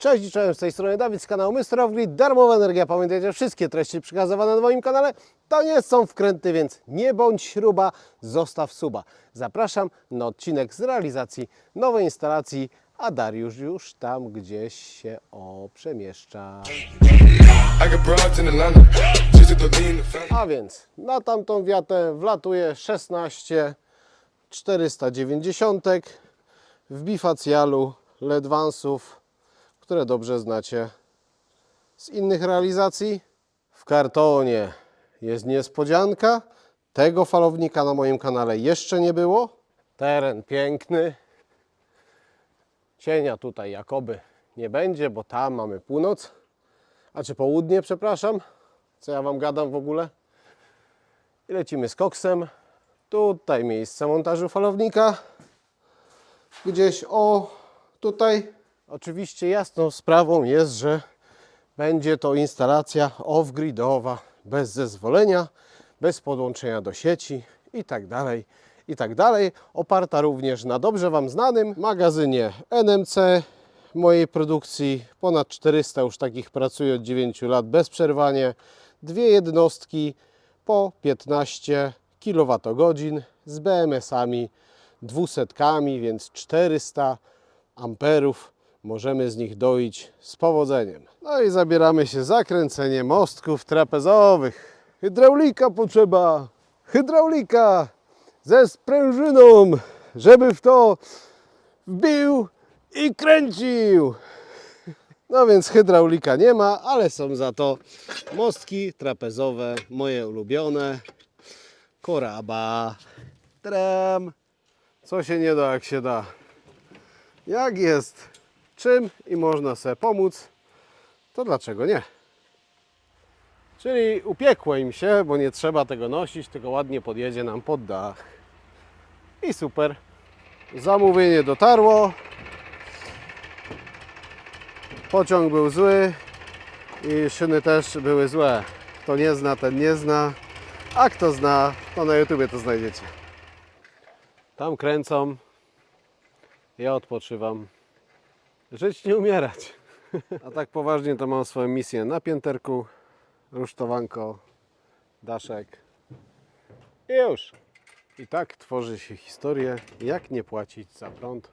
Cześć, cześć, z tej strony Dawid z kanału Mr. Grid. Darmowa energia. Pamiętajcie, wszystkie treści przekazywane na moim kanale to nie są wkręty, więc nie bądź śruba, zostaw suba. Zapraszam na odcinek z realizacji nowej instalacji, a Dariusz już tam gdzieś się o przemieszcza. I got broads in Atlanta, just to lean the family. A więc na tamtą wiatę wlatuje 16 490 w bifacjalu ledwansów, które dobrze znacie z innych realizacji. W kartonie jest niespodzianka. Tego falownika na moim kanale jeszcze nie było. Teren piękny. Cienia tutaj jakoby nie będzie, bo tam mamy północ, a czy południe, przepraszam. Co ja Wam gadam w ogóle? I lecimy z koksem. Tutaj miejsce montażu falownika. Gdzieś o tutaj. Oczywiście jasną sprawą jest, że będzie to instalacja off-gridowa, bez zezwolenia, bez podłączenia do sieci i tak dalej, i tak. Oparta również na dobrze Wam znanym magazynie NMC mojej produkcji. Ponad 400 już takich pracuje od 9 lat bezprzerwanie. Dwie jednostki po 15 kWh z BMS-ami 200, więc 400 amperów możemy z nich doić z powodzeniem. No i zabieramy się za kręcenie mostków trapezowych. Hydraulika potrzeba, hydraulika ze sprężyną, żeby w to wbił i kręcił. No więc hydraulika nie ma, ale są za to mostki trapezowe, moje ulubione. Koraba, tram. Co się nie da, jak się da. Jak jest czym i można sobie pomóc, to dlaczego nie? Czyli upiekło im się, bo nie trzeba tego nosić, tylko ładnie podjedzie nam pod dach. I super. Zamówienie dotarło. Pociąg był zły i szyny też były złe. Kto nie zna, ten nie zna. A kto zna, to na YouTubie to znajdziecie. Tam kręcą. Ja odpoczywam. Żyć nie umierać. A tak poważnie to mam swoją misję na pięterku. Rusztowanko, daszek. I już. I tak tworzy się historię, jak nie płacić za prąd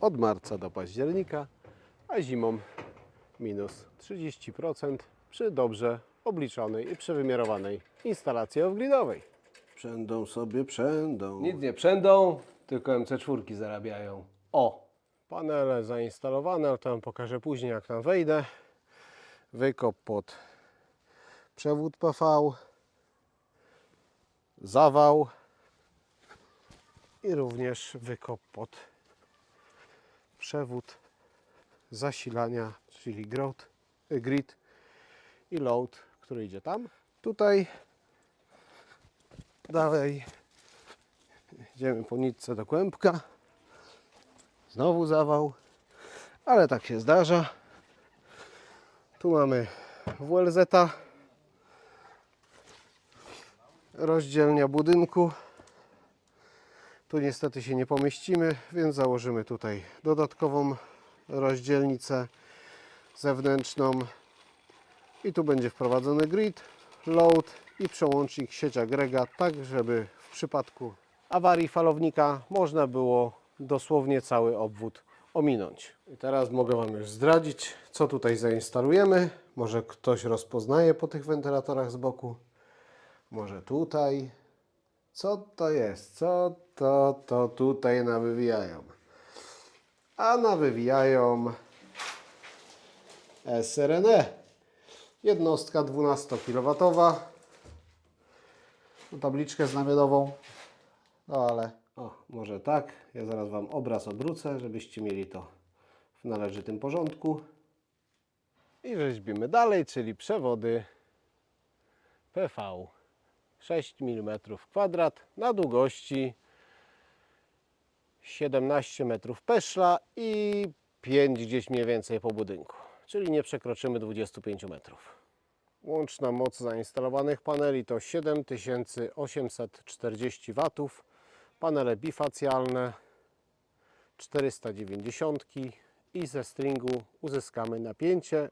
od marca do października, a zimą minus 30% przy dobrze obliczonej i przewymiarowanej instalacji off-gridowej. Przędą sobie, przędą. Nic nie przędą, tylko MC4 zarabiają. O! Panele zainstalowane, ale to wam pokażę później jak tam wejdę. Wykop pod przewód PV. Zawał. I również wykop pod przewód zasilania, czyli grot, y, grid i load, który idzie tam. Tutaj dalej idziemy po nitce do kłębka. Znowu zawał, ale tak się zdarza. Tu mamy WLZ, rozdzielnia budynku. Tu niestety się nie pomieścimy, więc założymy tutaj dodatkową rozdzielnicę zewnętrzną. I tu będzie wprowadzony grid, load i przełącznik sieć agregat, tak żeby w przypadku awarii falownika można było dosłownie cały obwód ominąć. I teraz mogę Wam już zdradzić, co tutaj zainstalujemy. Może ktoś rozpoznaje po tych wentylatorach z boku. Może tutaj. Co to jest? Co to, to tutaj nawywijają? A nawywijają SRNE. Jednostka 12 kW. Tabliczkę znamienową. No ale o, może tak. Ja zaraz Wam obraz odwrócę, żebyście mieli to w należytym porządku. I rzeźbimy dalej, czyli przewody PV 6 mm kwadrat na długości 17 metrów peszla i 5 gdzieś mniej więcej po budynku, czyli nie przekroczymy 25 metrów. Łączna moc zainstalowanych paneli to 7840 W. Panele bifacjalne 490 i ze stringu uzyskamy napięcie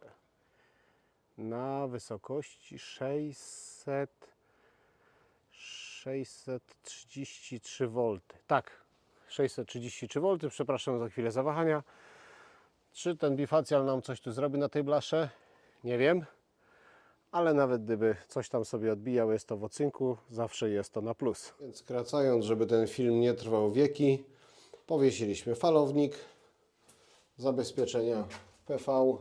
na wysokości 600 633 V. Tak, 633 V. Przepraszam za chwilę zawahania. Czy ten bifacjal nam coś tu zrobi na tej blasze? Nie wiem. Ale nawet gdyby coś tam sobie odbijał, jest to w ocynku, zawsze jest to na plus. Więc skracając, żeby ten film nie trwał wieki, powiesiliśmy falownik, zabezpieczenia PV,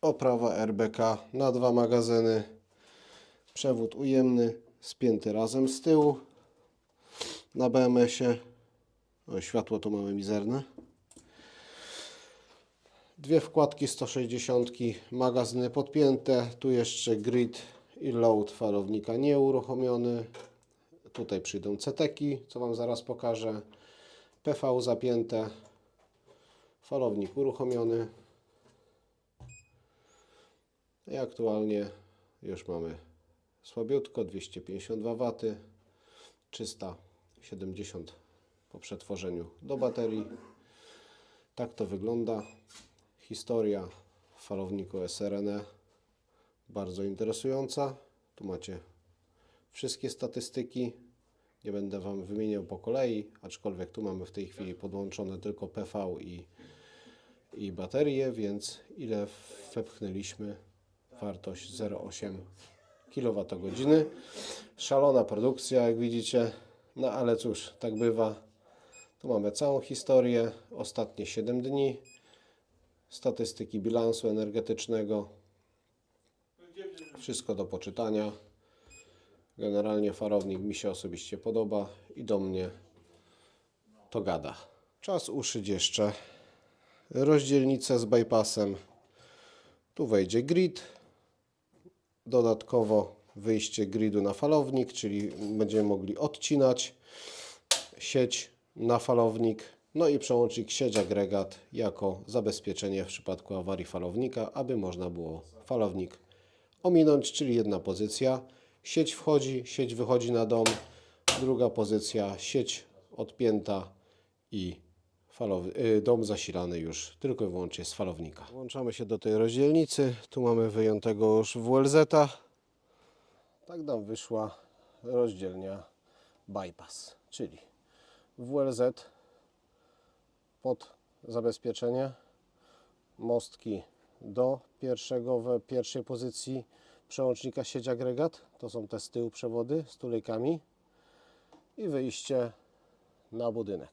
oprawa RBK na dwa magazyny, przewód ujemny spięty razem z tyłu na BMS-ie. O, światło tu mamy mizerne. Dwie wkładki 160, magazyny podpięte, tu jeszcze grid i load falownika nieuruchomiony. Tutaj przyjdą ceteki, co Wam zaraz pokażę. PV zapięte, falownik uruchomiony. I aktualnie już mamy słabiutko 252 W, 370 po przetworzeniu do baterii. Tak to wygląda. Historia w falowniku SRNE bardzo interesująca. Tu macie wszystkie statystyki. Nie będę Wam wymieniał po kolei, aczkolwiek tu mamy w tej chwili podłączone tylko PV i, i baterie, więc ile wepchnęliśmy? Wartość 0,8 kWh. Szalona produkcja, jak widzicie. No ale cóż, tak bywa. Tu mamy całą historię, ostatnie 7 dni, statystyki bilansu energetycznego, wszystko do poczytania. Generalnie farownik mi się osobiście podoba i do mnie to gada. Czas uszyć jeszcze rozdzielnicę z bypassem. Tu wejdzie grid, dodatkowo wyjście gridu na falownik, czyli będziemy mogli odcinać sieć na falownik, no i przełącznik sieć agregat jako zabezpieczenie w przypadku awarii falownika, aby można było falownik ominąć, czyli jedna pozycja, sieć wchodzi, sieć wychodzi na dom, druga pozycja, sieć odpięta i y, dom zasilany już tylko i wyłącznie z falownika. Włączamy się do tej rozdzielnicy, tu mamy wyjętego już WLZ-a. Tak nam wyszła rozdzielnia bypass, czyli WLZ pod zabezpieczenie, mostki do pierwszego, w pierwszej pozycji przełącznika sieć agregat, to są te z tyłu przewody z tulejkami. I wyjście na budynek.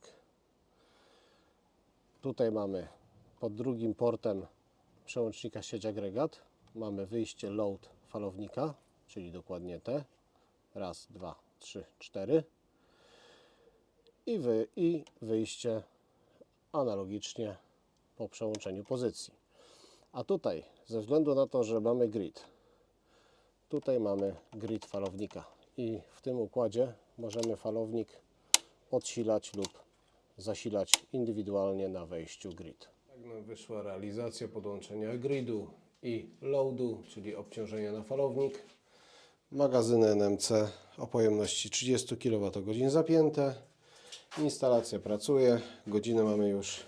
Tutaj mamy pod drugim portem przełącznika sieć agregat, mamy wyjście load falownika, czyli dokładnie te, raz, dwa, trzy, cztery. I, wy, i wyjście analogicznie po przełączeniu pozycji. A tutaj, ze względu na to, że mamy grid, tutaj mamy grid falownika i w tym układzie możemy falownik odsilać lub zasilać indywidualnie na wejściu grid. Tak nam wyszła realizacja podłączenia gridu i loadu, czyli obciążenia na falownik. Magazyny NMC o pojemności 30 kWh zapięte. Instalacja pracuje. Godzinę mamy już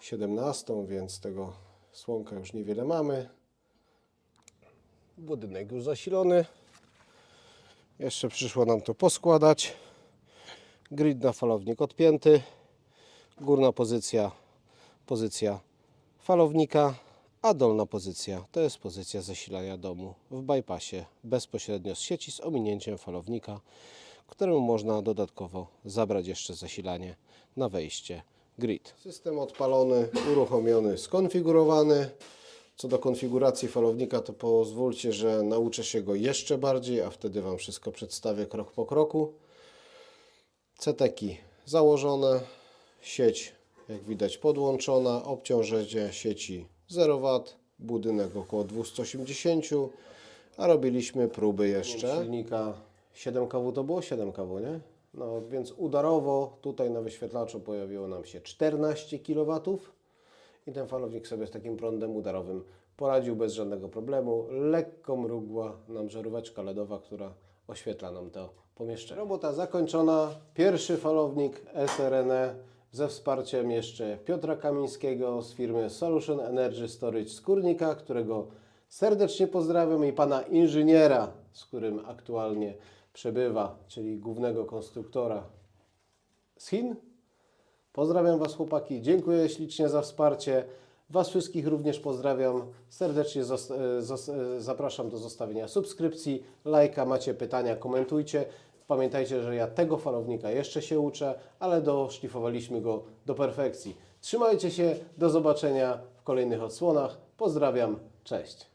17, więc tego słonka już niewiele mamy. Budynek już zasilony. Jeszcze przyszło nam to poskładać. Grid na falownik odpięty. Górna pozycja, pozycja falownika, a dolna pozycja to jest pozycja zasilania domu w bypassie bezpośrednio z sieci z ominięciem falownika, któremu można dodatkowo zabrać jeszcze zasilanie na wejście grid. System odpalony, uruchomiony, skonfigurowany. Co do konfiguracji falownika, to pozwólcie, że nauczę się go jeszcze bardziej, a wtedy Wam wszystko przedstawię krok po kroku. Ceteki założone, sieć jak widać podłączona, obciążenie sieci 0 W, budynek około 280, a robiliśmy próby jeszcze. Silnika 7 kW to było 7 kW, nie? No więc udarowo tutaj na wyświetlaczu pojawiło nam się 14 kW i ten falownik sobie z takim prądem udarowym poradził bez żadnego problemu. Lekko mrugła nam żaróweczka LEDowa, która oświetla nam to pomieszczeniu. Robota zakończona. Pierwszy falownik SRNE ze wsparciem jeszcze Piotra Kamińskiego z firmy Solution Energy Storage z Kurnika, którego serdecznie pozdrawiam i pana inżyniera, z którym aktualnie przebywa, czyli głównego konstruktora z Chin. Pozdrawiam Was chłopaki, dziękuję ślicznie za wsparcie. Was wszystkich również pozdrawiam. Serdecznie e, e, zapraszam do zostawienia subskrypcji, lajka, macie pytania, komentujcie. Pamiętajcie, że ja tego falownika jeszcze się uczę, ale doszlifowaliśmy go do perfekcji. Trzymajcie się, do zobaczenia w kolejnych odsłonach. Pozdrawiam, cześć.